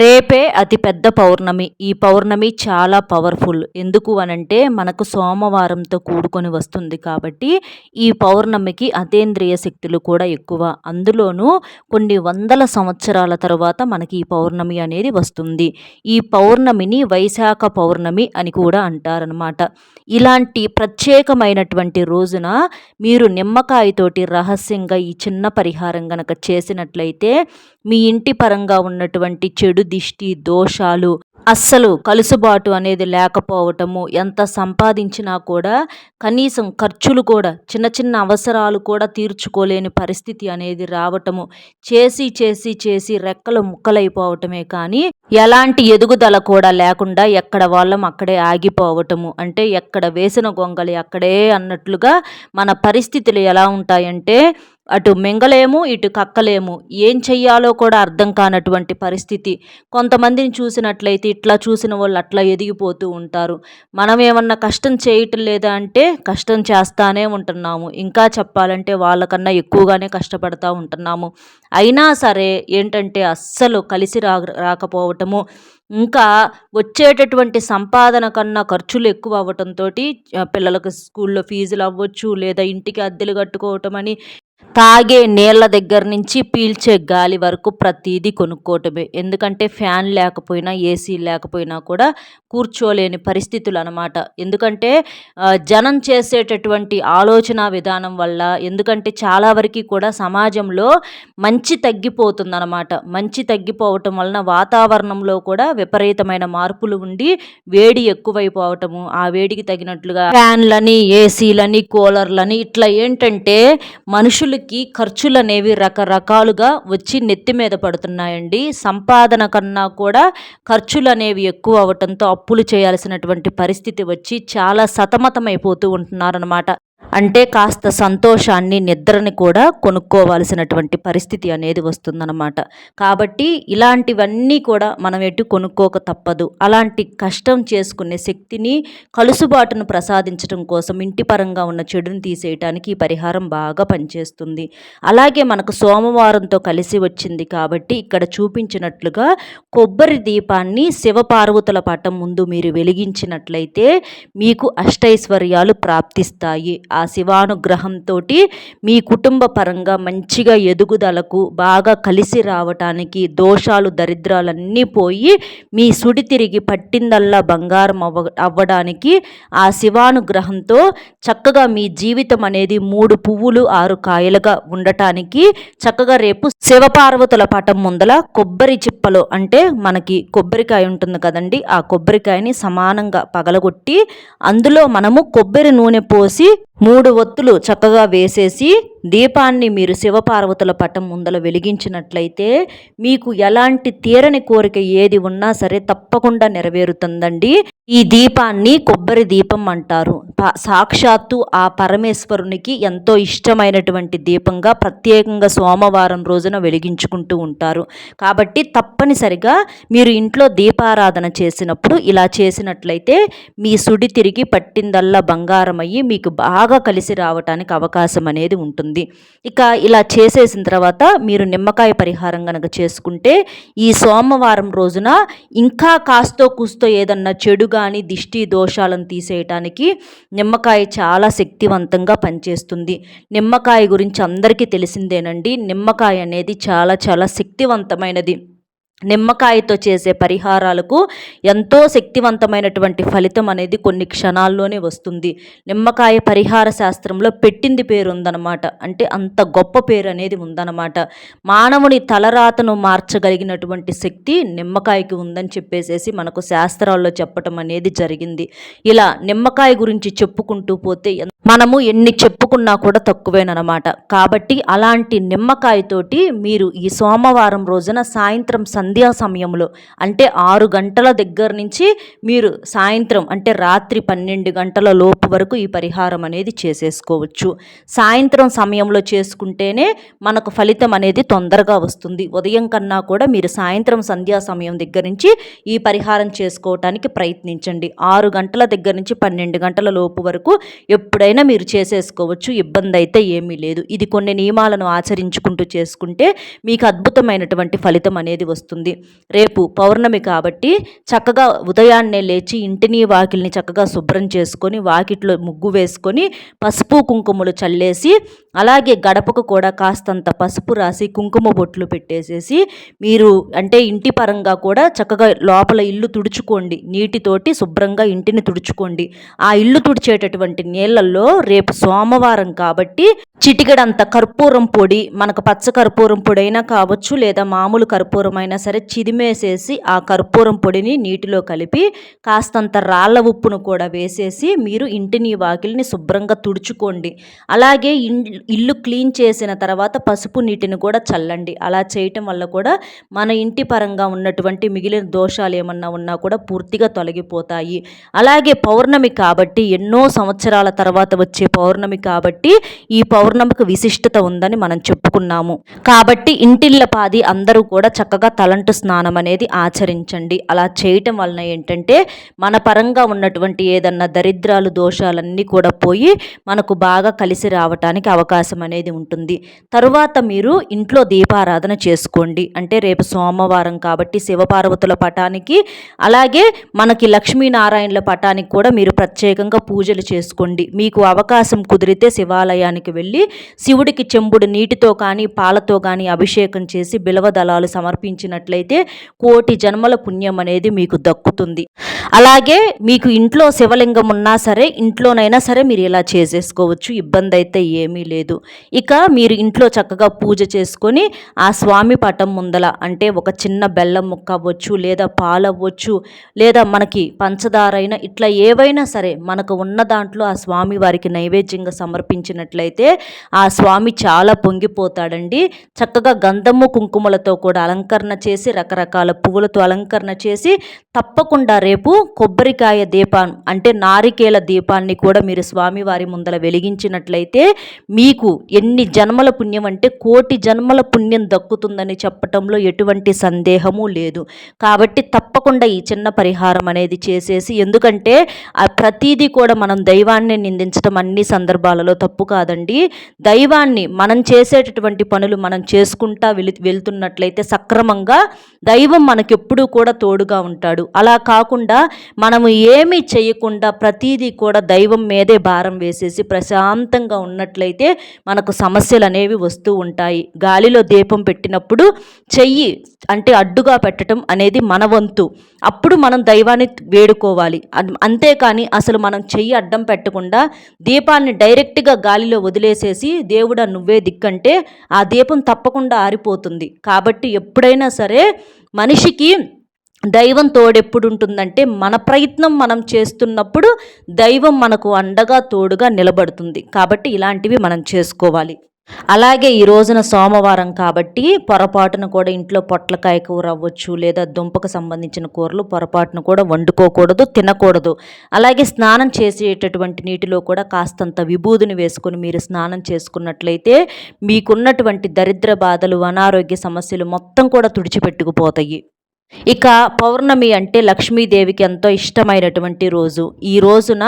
రేపే అతి పెద్ద పౌర్ణమి. ఈ పౌర్ణమి చాలా పవర్ఫుల్. ఎందుకు అనంటే మనకు సోమవారంతో కూడుకొని వస్తుంది కాబట్టి ఈ పౌర్ణమికి అతేంద్రియ శక్తులు కూడా ఎక్కువ. అందులోనూ కొన్ని వందల సంవత్సరాల తర్వాత మనకి ఈ పౌర్ణమి అనేది వస్తుంది. ఈ పౌర్ణమిని వైశాఖ పౌర్ణమి అని కూడా అంటారనమాట ఇలాంటి ప్రత్యేకమైనటువంటి రోజున మీరు నిమ్మకాయతోటి రహస్యంగా ఈ చిన్న పరిహారం గనక చేసినట్లయితే మీ ఇంటి పరంగా ఉన్నటువంటి చెడు దిష్టి దోషాలు అస్సలు కలుసుబాటు అనేది లేకపోవటము ఎంత సంపాదించినా కూడా కనీసం ఖర్చులు కూడా చిన్న చిన్న అవసరాలు కూడా తీర్చుకోలేని పరిస్థితి అనేది రావటము చేసి చేసి చేసి రెక్కలు ముక్కలైపోవటమే కానీ ఎలాంటి ఎదుగుదల కూడా లేకుండా ఎక్కడ వాళ్ళం అక్కడే ఆగిపోవటము. అంటే ఎక్కడ వేసిన గొంగలి అక్కడే అన్నట్లుగా మన పరిస్థితులు ఎలా ఉంటాయంటే అటు మింగలేము ఇటు కక్కలేము. ఏం చెయ్యాలో కూడా అర్థం కానటువంటి పరిస్థితి. కొంతమందిని చూసినట్లయితే ఇట్లా చూసిన వాళ్ళు అట్లా ఎదిగిపోతూ ఉంటారు. మనం ఏమన్నా కష్టం చేయటం లేదా అంటే కష్టం చేస్తానే ఉంటున్నాము. ఇంకా చెప్పాలంటే వాళ్ళకన్నా ఎక్కువగానే కష్టపడతా ఉంటున్నాము. అయినా సరే ఏంటంటే అస్సలు కలిసి రా రాకపోవటము ఇంకా వచ్చేటటువంటి సంపాదన కన్నా ఖర్చులు ఎక్కువ అవ్వటంతో పిల్లలకు స్కూల్లో ఫీజులు అవ్వచ్చు లేదా ఇంటికి అద్దెలు కట్టుకోవటం అని తాగే నీళ్ళ దగ్గర నుంచి పీల్చే గాలి వరకు ప్రతిదీ కొనుక్కోవటమే. ఎందుకంటే ఫ్యాన్ లేకపోయినా ఏసీ లేకపోయినా కూడా కూర్చోలేని పరిస్థితులు అనమాట ఎందుకంటే జనం చేసేటటువంటి ఆలోచన విధానం వల్ల ఎందుకంటే చాలా వరకు కూడా సమాజంలో మంచి తగ్గిపోతుందన్నమాట మంచి తగ్గిపోవటం వలన వాతావరణంలో కూడా విపరీతమైన మార్పులు ఉండి వేడి ఎక్కువైపోవటము. ఆ వేడికి తగినట్లుగా ఫ్యాన్లని ఏసీలని కూలర్లని ఇట్లా ఏంటంటే మనుషులు వీళ్ళకి ఖర్చులు అనేవి రకరకాలుగా వచ్చి నెత్తి మీద పడుతున్నాయండి. సంపాదన కన్నా కూడా ఖర్చులు అనేవి ఎక్కువ అవటంతో అప్పులు చేయాల్సినటువంటి పరిస్థితి వచ్చి చాలా సతమతమైపోతూ ఉంటున్నారనమాట అంటే కాస్త సంతోషాన్ని నిద్రని కూడా కొనుక్కోవాల్సినటువంటి పరిస్థితి అనేది వస్తుందన్నమాట. కాబట్టి ఇలాంటివన్నీ కూడా మనం ఎటు కొనుక్కోక తప్పదు. అలాంటి కష్టం చేసుకునే శక్తిని కలుసుబాటును ప్రసాదించడం కోసం ఇంటి పరంగా ఉన్న చెడుని తీసేయటానికి ఈ పరిహారం బాగా పనిచేస్తుంది. అలాగే మనకు సోమవారంతో కలిసి వచ్చింది కాబట్టి ఇక్కడ చూపించినట్లుగా కొబ్బరి దీపాన్ని శివపార్వతుల పటం ముందు మీరు వెలిగించినట్లయితే మీకు అష్టైశ్వర్యాలు ప్రాప్తిస్తాయి. ఆ శివానుగ్రహంతో మీ కుటుంబ పరంగా మంచిగా ఎదుగుదలకు బాగా కలిసి రావటానికి దోషాలు దరిద్రాలన్నీ పోయి మీ సుడి తిరిగి పట్టిందల్లా బంగారం అవ్వ అవ్వడానికి ఆ శివానుగ్రహంతో చక్కగా మీ జీవితం అనేది మూడు పువ్వులు ఆరు కాయలుగా ఉండటానికి చక్కగా రేపు శివపార్వతుల పటం ముందల కొబ్బరి చిప్పలో అంటే మనకి కొబ్బరికాయ ఉంటుంది కదండి ఆ కొబ్బరికాయని సమానంగా పగలగొట్టి అందులో మనము కొబ్బరి నూనె పోసి మూడు ఒత్తులు చక్కగా వేసేసి దీపాన్ని మీరు శివపార్వతుల పటం ముందల వెలిగించినట్లయితే మీకు ఎలాంటి తీరని కోరిక ఏది ఉన్నా సరే తప్పకుండా నెరవేరుతుందండి. ఈ దీపాన్ని కొబ్బరి దీపం అంటారు. సాక్షాత్తు ఆ పరమేశ్వరునికి ఎంతో ఇష్టమైనటువంటి దీపంగా ప్రత్యేకంగా సోమవారం రోజున వెలిగించుకుంటూ ఉంటారు. కాబట్టి తప్పనిసరిగా మీరు ఇంట్లో దీపారాధన చేసినప్పుడు ఇలా చేసినట్లయితే మీ సుడి తిరిగి పట్టిందల్లా బంగారం అయ్యి మీకు బాగా కలిసి రావటానికి అవకాశం అనేది ఉంటుంది. ఉంటుంది ఇక ఇలా చేసేసిన తర్వాత మీరు నిమ్మకాయ పరిహారం కనుక చేసుకుంటే ఈ సోమవారం రోజున ఇంకా కాస్తో కూస్తో ఏదన్నా చెడు కానీ దిష్టి దోషాలను తీసేయటానికి నిమ్మకాయ చాలా శక్తివంతంగా పనిచేస్తుంది. నిమ్మకాయ గురించి అందరికీ తెలిసిందేనండి. నిమ్మకాయ అనేది చాలా చాలా శక్తివంతమైనది. నిమ్మకాయతో చేసే పరిహారాలకు ఎంతో శక్తివంతమైనటువంటి ఫలితం అనేది కొన్ని క్షణాల్లోనే వస్తుంది. నిమ్మకాయ పరిహార శాస్త్రంలో పెట్టింది పేరు ఉందన్నమాట అంటే అంత గొప్ప పేరు అనేది ఉందన్నమాట. మానవుని తలరాతను మార్చగలిగినటువంటి శక్తి నిమ్మకాయకి ఉందని చెప్పేసేసి మనకు శాస్త్రాల్లో చెప్పటం అనేది జరిగింది. ఇలా నిమ్మకాయ గురించి చెప్పుకుంటూ పోతే మనము ఎన్ని చెప్పుకున్నా కూడా తక్కువేనమాట కాబట్టి అలాంటి నిమ్మకాయతోటి మీరు ఈ సోమవారం రోజున సాయంత్రం సంధ్యా సంధ్యా సమయంలో అంటే ఆరు గంటల దగ్గర నుంచి మీరు సాయంత్రం అంటే రాత్రి పన్నెండు గంటల లోపు వరకు ఈ పరిహారం అనేది చేసేసుకోవచ్చు. సాయంత్రం సమయంలో చేసుకుంటేనే మనకు ఫలితం అనేది తొందరగా వస్తుంది. ఉదయం కన్నా కూడా మీరు సాయంత్రం సంధ్యా సమయం దగ్గర నుంచి ఈ పరిహారం చేసుకోవటానికి ప్రయత్నించండి. ఆరు గంటల దగ్గర నుంచి పన్నెండు గంటల లోపు వరకు ఎప్పుడైనా మీరు చేసేసుకోవచ్చు. ఇబ్బంది అయితే ఏమీ లేదు. ఇది కొన్ని నియమాలను ఆచరించుకుంటూ చేసుకుంటే మీకు అద్భుతమైనటువంటి ఫలితం అనేది వస్తుంది. ఉంటుంది రేపు పౌర్ణమి కాబట్టి చక్కగా ఉదయాన్నే లేచి ఇంటిని వాకిల్ని చక్కగా శుభ్రం చేసుకొని వాకిట్లో ముగ్గు వేసుకొని పసుపు కుంకుమలు చల్లేసి అలాగే గడపకు కూడా కాస్తంత పసుపు రాసి కుంకుమ బొట్లు పెట్టేసేసి మీరు అంటే ఇంటి పరంగా కూడా చక్కగా లోపల ఇల్లు తుడుచుకోండి. నీటితోటి శుభ్రంగా ఇంటిని తుడుచుకోండి. ఆ ఇల్లు తుడిచేటటువంటి నీళ్ళల్లో రేపు సోమవారం కాబట్టి చిటికెడంత కర్పూరం పొడి మనకు పచ్చ కర్పూరం పొడి అయినా కావచ్చు లేదా మామూలు కర్పూరం అయినా సరే చిదిమేసేసి ఆ కర్పూరం పొడిని నీటిలో కలిపి కాస్తంత రాళ్ళ ఉప్పును కూడా వేసేసి మీరు ఇంటిని వాకిలిని శుభ్రంగా తుడుచుకోండి. అలాగే ఇల్లు క్లీన్ చేసిన తర్వాత పసుపు నీటిని కూడా చల్లండి. అలా చేయటం వల్ల కూడా మన ఇంటి పరంగా ఉన్నటువంటి మిగిలిన దోషాలు ఏమన్నా ఉన్నా కూడా పూర్తిగా తొలగిపోతాయి. అలాగే పౌర్ణమి కాబట్టి ఎన్నో సంవత్సరాల తర్వాత వచ్చే పౌర్ణమి కాబట్టి ఈ పౌర్ణమికి విశిష్టత ఉందని మనం చెప్పుకున్నాము. కాబట్టి ఇంటిళ్ళ పాది అందరూ కూడా చక్కగా తలంటు స్నానం అనేది ఆచరించండి. అలా చేయటం వలన ఏంటంటే మన పరంగా ఉన్నటువంటి ఏదన్నా దరిద్రాలు దోషాలన్నీ కూడా పోయి మనకు బాగా కలిసి రావటానికి అవకాశం అవకాశం అనేది ఉంటుంది. తరువాత మీరు ఇంట్లో దీపారాధన చేసుకోండి. అంటే రేపు సోమవారం కాబట్టి శివపార్వతుల పటానికి అలాగే మనకి లక్ష్మీనారాయణల పటానికి కూడా మీరు ప్రత్యేకంగా పూజలు చేసుకోండి. మీకు అవకాశం కుదిరితే శివాలయానికి వెళ్ళి శివుడికి చెంబుడు నీటితో కానీ పాలతో కానీ అభిషేకం చేసి బిలవ దళాలు సమర్పించినట్లయితే కోటి జన్మల పుణ్యం అనేది మీకు దక్కుతుంది. అలాగే మీకు ఇంట్లో శివలింగం ఉన్నా సరే ఇంట్లోనైనా సరే మీరు ఇలా చేసేసుకోవచ్చు. ఇబ్బంది అయితే ఏమీ లేదు. లేదు. ఇక మీరు ఇంట్లో చక్కగా పూజ చేసుకొని ఆ స్వామి పటం ముందల అంటే ఒక చిన్న బెల్లం ముక్క అవ్వచ్చు లేదా పాలు అవ్వచ్చు లేదా మనకి పంచదార అయినా ఇట్లా ఏవైనా సరే మనకు ఉన్న దాంట్లో ఆ స్వామి వారికి నైవేద్యంగా సమర్పించినట్లయితే ఆ స్వామి చాలా పొంగిపోతాడండి. చక్కగా గంధము కుంకుమలతో కూడా అలంకరణ చేసి రకరకాల పువ్వులతో అలంకరణ చేసి తప్పకుండా రేపు కొబ్బరికాయ దీపం అంటే నారికేల దీపాన్ని కూడా మీరు స్వామివారి ముందల వెలిగించినట్లయితే మీ మీకు ఎన్ని జన్మల పుణ్యం అంటే కోటి జన్మల పుణ్యం దక్కుతుందని చెప్పటంలో ఎటువంటి సందేహము లేదు. కాబట్టి తప్పకుండా ఈ చిన్న పరిహారం అనేది చేసేసి ఎందుకంటే ఆ ప్రతీదీ కూడా మనం దైవాన్ని నిందించడం అన్ని సందర్భాలలో తప్పు కాదండి. దైవాన్ని మనం చేసేటటువంటి పనులు మనం చేసుకుంటా వెళి వెళ్తున్నట్లయితే సక్రమంగా దైవం మనకెప్పుడూ కూడా తోడుగా ఉంటాడు. అలా కాకుండా మనము ఏమీ చేయకుండా ప్రతీదీ కూడా దైవం మీదే భారం వేసేసి ప్రశాంతంగా ఉన్నట్లయితే మనకు సమస్యలు అనేవి వస్తూ ఉంటాయి. గాలిలో దీపం పెట్టినప్పుడు చెయ్యి అంటే అడ్డుగా పెట్టడం అనేది మన వంతు. అప్పుడు మనం దైవాన్ని వేడుకోవాలి. అంతేకాని అసలు మనం చెయ్యి అడ్డం పెట్టకుండా దీపాన్ని డైరెక్ట్గా గాలిలో వదిలేసేసి దేవుడా నువ్వే దిక్కంటే ఆ దీపం తప్పకుండా ఆరిపోతుంది. కాబట్టి ఎప్పుడైనా సరే మనిషికి దైవం తోడెప్పుడు ఉంటుందంటే మన ప్రయత్నం మనం చేస్తున్నప్పుడు దైవం మనకు అండగా తోడుగా నిలబడుతుంది. కాబట్టి ఇలాంటివి మనం చేసుకోవాలి. అలాగే ఈ రోజున సోమవారం కాబట్టి పొరపాటున కూడా ఇంట్లో పొట్లకాయ కూర అవ్వచ్చు లేదా దుంపకు సంబంధించిన కూరలు పొరపాటున కూడా వండుకోకూడదు తినకూడదు. అలాగే స్నానం చేసేటటువంటి నీటిలో కూడా కాస్తంత విభూదిని వేసుకొని మీరు స్నానం చేసుకున్నట్లయితే మీకున్నటువంటి దరిద్ర బాధలు అనారోగ్య సమస్యలు మొత్తం కూడా తుడిచిపెట్టుకుపోతాయి. ఇక పౌర్ణమి అంటే లక్ష్మీదేవికి ఎంతో ఇష్టమైనటువంటి రోజు. ఈ రోజున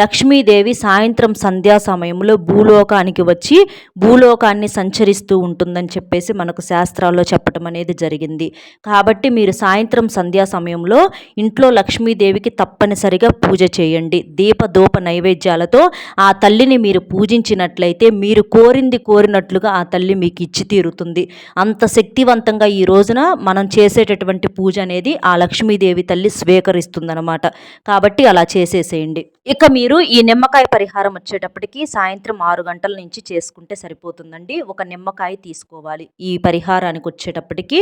లక్ష్మీదేవి సాయంత్రం సంధ్యా సమయంలో భూలోకానికి వచ్చి భూలోకాన్ని సంచరిస్తూ ఉంటుందని చెప్పేసి మనకు శాస్త్రాల్లో చెప్పటం అనేది జరిగింది. కాబట్టి మీరు సాయంత్రం సంధ్యా సమయంలో ఇంట్లో లక్ష్మీదేవికి తప్పనిసరిగా పూజ చేయండి. దీప దూప నైవేద్యాలతో ఆ తల్లిని మీరు పూజించినట్లయితే మీరు కోరింది కోరినట్లుగా ఆ తల్లి మీకు ఇచ్చి తీరుతుంది. అంత శక్తివంతంగా ఈ రోజున మనం చేసేటటువంటి పూజ పూజ అనేది ఆ లక్ష్మీదేవి తల్లి స్వీకరిస్తుందనమాట కాబట్టి అలా చేసేసేయండి. ఇక మీరు ఈ నిమ్మకాయ పరిహారం వచ్చేటప్పటికి సాయంత్రం ఆరు గంటల నుంచి చేసుకుంటే సరిపోతుందండి. ఒక నిమ్మకాయ తీసుకోవాలి. ఈ పరిహారానికి వచ్చేటప్పటికి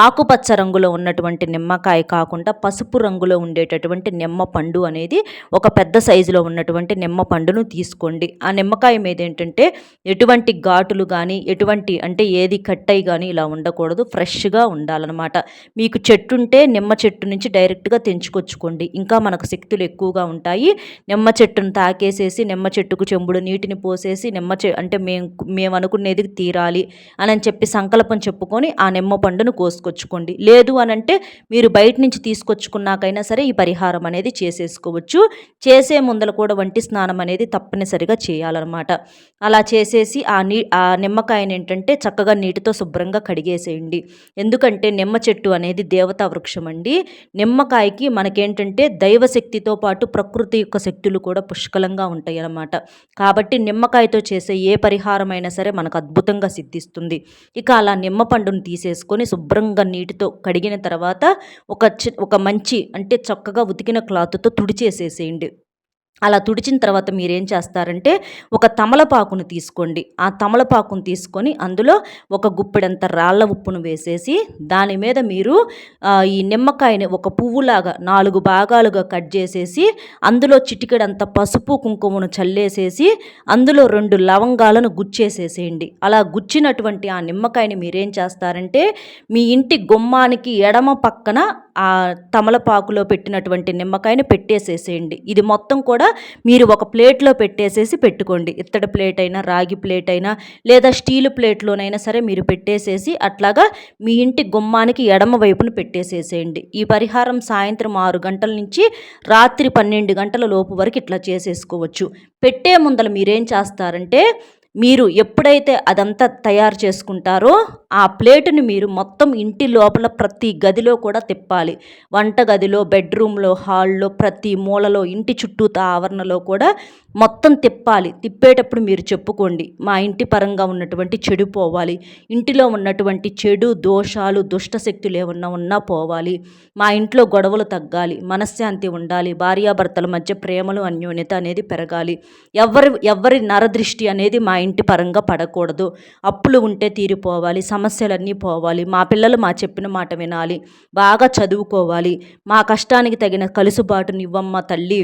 ఆకుపచ్చ రంగులో ఉన్నటువంటి నిమ్మకాయ కాకుండా పసుపు రంగులో ఉండేటటువంటి నిమ్మ పండు అనేది ఒక పెద్ద సైజులో ఉన్నటువంటి నిమ్మ పండును తీసుకోండి. ఆ నిమ్మకాయ మీద ఏంటంటే ఎటువంటి ఘాటులు కానీ ఎటువంటి అంటే ఏది కట్టయి కానీ ఇలా ఉండకూడదు. ఫ్రెష్గా ఉండాలన్నమాట. మీకు చెట్టు ఉంటే నిమ్మ చెట్టు నుంచి డైరెక్ట్గా తెంచుకొచ్చుకోండి. ఇంకా మనకు శక్తులు ఎక్కువగా ఉంటాయి. నిమ్మ చెట్టును తాకేసేసి నిమ్మ చెట్టుకు చెంబుడు నీటిని పోసేసి నిమ్మ చె అంటే మేము మేము అనుకునేది తీరాలి అని చెప్పి సంకల్పం చెప్పుకొని ఆ నిమ్మ పండును కోసుకొచ్చుకోండి. లేదు అనంటే మీరు బయట నుంచి తీసుకొచ్చుకున్నాకైనా సరే ఈ పరిహారం అనేది చేసేసుకోవచ్చు. చేసే ముందల కూడా వంటి స్నానం అనేది తప్పనిసరిగా చేయాలన్నమాట. అలా చేసేసి ఆ నీ ఆ నిమ్మకాయని ఏంటంటే చక్కగా నీటితో శుభ్రంగా కడిగేసేయండి. ఎందుకంటే నిమ్మ చెట్టు అనేది దేవతా వృక్షం అండి. నిమ్మకాయకి మనకేంటంటే దైవశక్తితో పాటు ప్రకృతి యొక్క శక్తి శక్తులు కూడా పుష్కలంగా ఉంటాయి అన్నమాట కాబట్టి నిమ్మకాయతో చేసే ఏ పరిహారమైనా సరే మనకు అద్భుతంగా సిద్ధిస్తుంది. ఇక అలా నిమ్మ పండును తీసేసుకొని శుభ్రంగా నీటితో కడిగిన తర్వాత ఒక ఒక మంచి అంటే చక్కగా ఉతికిన క్లాత్తో తుడిచేసేసేయండి. అలా తుడిచిన తర్వాత మీరేం చేస్తారంటే ఒక తమలపాకును తీసుకోండి. ఆ తమలపాకును తీసుకొని అందులో ఒక గుప్పెడంత రాళ్ళ ఉప్పును వేసేసి దాని మీద మీరు ఈ నిమ్మకాయని ఒక పువ్వులాగా నాలుగు భాగాలుగా కట్ చేసేసి అందులో చిటికెడంత పసుపు కుంకుమను చల్లేసేసి అందులో రెండు లవంగాలను గుచ్చేసేసేయండి. అలా గుచ్చినటువంటి ఆ నిమ్మకాయని మీరేం చేస్తారంటే మీ ఇంటి గుమ్మానికి ఎడమ పక్కన ఆ తమలపాకులో పెట్టినటువంటి నిమ్మకాయని పెట్టేసేసేయండి. ఇది మొత్తం కూడా మీరు ఒక ప్లేట్లో పెట్టేసేసి పెట్టుకోండి. ఇత్తడి ప్లేట్ అయినా రాగి ప్లేట్ అయినా లేదా స్టీల్ ప్లేట్లోనైనా సరే మీరు పెట్టేసేసి అట్లాగా మీ ఇంటి గుమ్మానికి ఎడమ వైపున పెట్టేసేసేయండి. ఈ పరిహారం సాయంత్రం ఆరు గంటల నుంచి రాత్రి పన్నెండు గంటల లోపు వరకు ఇట్లా చేసేసుకోవచ్చు. పెట్టే ముందల మీరేం చేస్తారంటే మీరు ఎప్పుడైతే అదంతా తయారు చేసుకుంటారో ఆ ప్లేటుని మీరు మొత్తం ఇంటి లోపల ప్రతి గదిలో కూడా తిప్పాలి. వంట గదిలో బెడ్రూమ్లో హాల్లో ప్రతి మూలలో ఇంటి చుట్టూ ఆవరణలో కూడా మొత్తం తిప్పాలి. తిప్పేటప్పుడు మీరు చెప్పుకోండి మా ఇంటి పరంగా ఉన్నటువంటి చెడు పోవాలి. ఇంటిలో ఉన్నటువంటి చెడు దోషాలు దుష్టశక్తులు ఏమన్నా ఉన్నా పోవాలి. మా ఇంట్లో గొడవలు తగ్గాలి మనశ్శాంతి ఉండాలి భార్యాభర్తల మధ్య ప్రేమలు అన్యోన్యత అనేది పెరగాలి. ఎవరి ఎవరి నరదృష్టి అనేది మా ఇంటి పరంగా పడకూడదు. అప్పులు ఉంటే తీరిపోవాలి సమస్యలన్నీ పోవాలి. మా పిల్లలు మా చెప్పిన మాట వినాలి. బాగా చదువుకోవాలి. మా కష్టానికి తగిన కలుసుబాటునివ్వమ్మ తల్లి.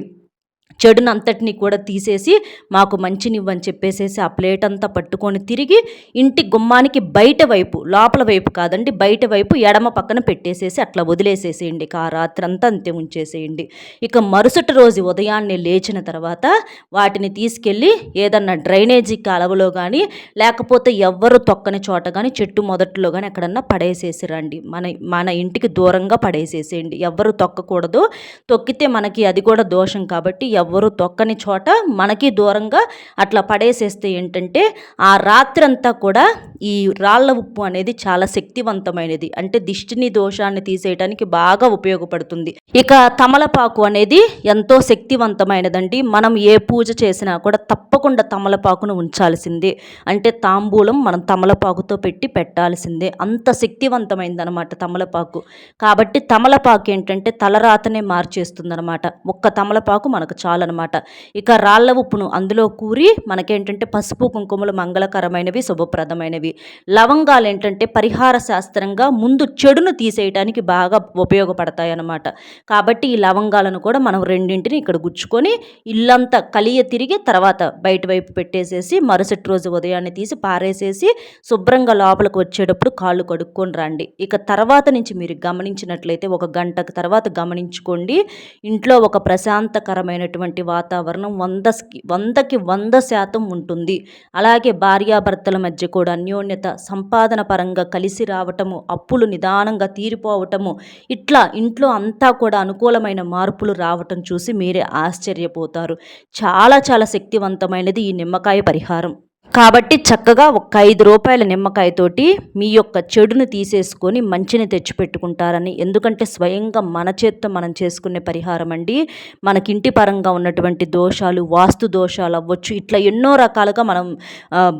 చెడును అంతటిని కూడా తీసేసి మాకు మంచినివ్వని చెప్పేసేసి ఆ ప్లేట్ అంతా పట్టుకొని తిరిగి ఇంటి గుమ్మానికి బయట వైపు లోపల వైపు కాదండి బయట వైపు ఎడమ పక్కన పెట్టేసేసి అట్లా వదిలేసేసేయండి. ఆ రాత్రి అంతా అంతే ఉంచేసేయండి. ఇక మరుసటి రోజు ఉదయాన్నే లేచిన తర్వాత వాటిని తీసుకెళ్ళి ఏదన్నా డ్రైనేజీ కాలువలో కానీ లేకపోతే ఎవ్వరు తొక్కని చోట కానీ చెట్టు మొదట్లో కానీ ఎక్కడన్నా పడేసేసి రండి. మన మన ఇంటికి దూరంగా పడేసేసేయండి. ఎవ్వరు తొక్కకూడదు. తొక్కితే మనకి అది కూడా దోషం కాబట్టి ఎవ్వరు తొక్కని చోట మనకి దూరంగా అట్లా పడేసేస్తే ఏంటంటే ఆ రాత్రంతా కూడా ఈ రాళ్ళ ఉప్పు అనేది చాలా శక్తివంతమైనది. అంటే దిష్టిని దోషాన్ని తీసేయడానికి బాగా ఉపయోగపడుతుంది. ఇక తమలపాకు అనేది ఎంతో శక్తివంతమైనదండి. మనం ఏ పూజ చేసినా కూడా తప్పకుండా తమలపాకును ఉంచాల్సిందే. అంటే తాంబూలం మనం తమలపాకుతో పెట్టి పెట్టాల్సిందే. అంత శక్తివంతమైందనమాట తమలపాకు. కాబట్టి తమలపాకు ఏంటంటే తలరాతనే మార్చేస్తుందనమాట. ఒక్క తమలపాకు మనకు చాలన్నమాట ఇక రాళ్ళ ఉప్పును అందులో కూరి మనకేంటంటే పసుపు కుంకుమలు మంగళకరమైనవి శుభప్రదమైనవి. లవంగాలు ఏంటంటే పరిహార శాస్త్రంగా ముందు చెడును తీసేయడానికి బాగా ఉపయోగపడతాయి అన్నమాట కాబట్టి ఈ లవంగాలను కూడా మనం రెండింటిని ఇక్కడ గుచ్చుకొని ఇల్లంతా కలియ తిరిగి తర్వాత బయట వైపు పెట్టేసేసి మరుసటి రోజు ఉదయాన్నే తీసి పారేసేసి శుభ్రంగా లోపలికి వచ్చేటప్పుడు కాళ్ళు కడుక్కొని రండి. ఇక తర్వాత నుంచి మీరు గమనించినట్లయితే ఒక గంటకు తర్వాత గమనించుకోండి. ఇంట్లో ఒక ప్రశాంతకరమైన ప్రశాంతకరమైనటువంటి వాతావరణం వంద వందకి వంద శాతం ఉంటుంది. అలాగే భార్యాభర్తల మధ్య కూడా అన్యోన్యత సంపాదన పరంగా కలిసి రావటము అప్పులు నిదానంగా తీరిపోవటము ఇట్లా ఇంట్లో అంతా కూడా అనుకూలమైన మార్పులు రావటం చూసి మీరే ఆశ్చర్యపోతారు. చాలా చాలా శక్తివంతమైనది ఈ నిమ్మకాయ పరిహారం. కాబట్టి చక్కగా ఒక ఐదు రూపాయల నిమ్మకాయతోటి మీ యొక్క చెడును తీసేసుకొని మంచిని తెచ్చిపెట్టుకుంటారని. ఎందుకంటే స్వయంగా మన చేత్తో మనం చేసుకునే పరిహారం అండి. మనకింటి పరంగా ఉన్నటువంటి దోషాలు వాస్తు దోషాలు అవ్వచ్చు. ఇట్లా ఎన్నో రకాలుగా మనం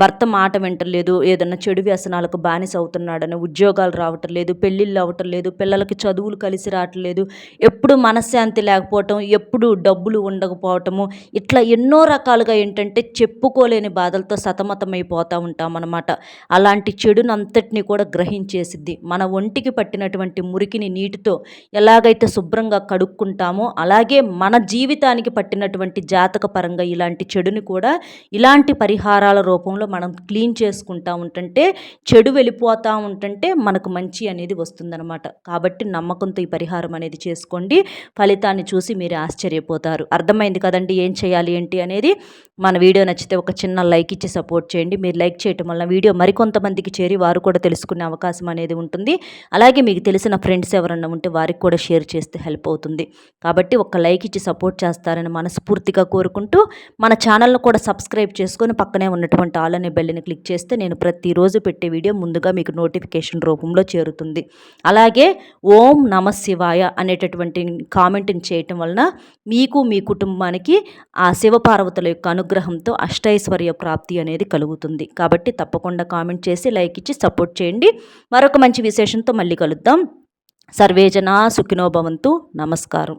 భర్త మాట వింటలేదు. ఏదన్నా చెడు వ్యసనాలకు బానిస అవుతున్నాడని ఉద్యోగాలు రావటం లేదు పెళ్ళిళ్ళు అవ్వటం లేదు పిల్లలకి చదువులు కలిసి రావట్లేదు ఎప్పుడు మనశ్శాంతి లేకపోవటం ఎప్పుడు డబ్బులు ఉండకపోవటము ఇట్లా ఎన్నో రకాలుగా ఏంటంటే చెప్పుకోలేని బాధలతో సత సతమతమైపోతూ ఉంటామన్నమాట అలాంటి చెడునంతటిని కూడా గ్రహించేసిద్ది. మన ఒంటికి పట్టినటువంటి మురికిని నీటితో ఎలాగైతే శుభ్రంగా కడుక్కుంటామో అలాగే మన జీవితానికి పట్టినటువంటి జాతక పరంగా ఇలాంటి చెడుని కూడా ఇలాంటి పరిహారాల రూపంలో మనం క్లీన్ చేసుకుంటా ఉంటుంటే చెడు వెళ్ళిపోతూ ఉంటుంటే మనకు మంచి అనేది వస్తుందన్నమాట. కాబట్టి నమ్మకంతో ఈ పరిహారం అనేది చేసుకోండి. ఫలితాన్ని చూసి మీరు ఆశ్చర్యపోతారు. అర్థమైంది కదండి ఏం చేయాలి ఏంటి అనేది? మన వీడియో నచ్చితే ఒక చిన్న లైక్ ఇచ్చి సపోర్ట్ చేయండి. మీరు లైక్ చేయటం వల్ల వీడియో మరికొంతమందికి చేరి వారు కూడా తెలుసుకునే అవకాశం అనేది ఉంటుంది. అలాగే మీకు తెలిసిన ఫ్రెండ్స్ ఎవరన్నా ఉంటే వారికి కూడా షేర్ చేస్తే హెల్ప్ అవుతుంది. కాబట్టి ఒక లైక్ ఇచ్చి సపోర్ట్ చేస్తారని మనస్ఫూర్తిగా కోరుకుంటూ మన ఛానల్ను కూడా సబ్స్క్రైబ్ చేసుకొని పక్కనే ఉన్నటువంటి ఆల్ అనే బెల్ని క్లిక్ చేస్తే నేను ప్రతిరోజు పెట్టే వీడియో ముందుగా మీకు నోటిఫికేషన్ రూపంలో చేరుతుంది. అలాగే ఓం నమ శివాయ అనేటటువంటి కామెంట్ని చేయటం వలన మీకు మీ కుటుంబానికి ఆ శివపార్వతుల యొక్క అనుగ్రహంతో అష్టైశ్వర్య ప్రాప్తి అనేది కలుగుతుంది. కాబట్టి తప్పకుండా కామెంట్ చేసి లైక్ ఇచ్చి సపోర్ట్ చేయండి. మరొక మంచి విశేషంతో మళ్ళీ కలుద్దాం. సర్వేజన సుఖినోభవంతు నమస్కారం.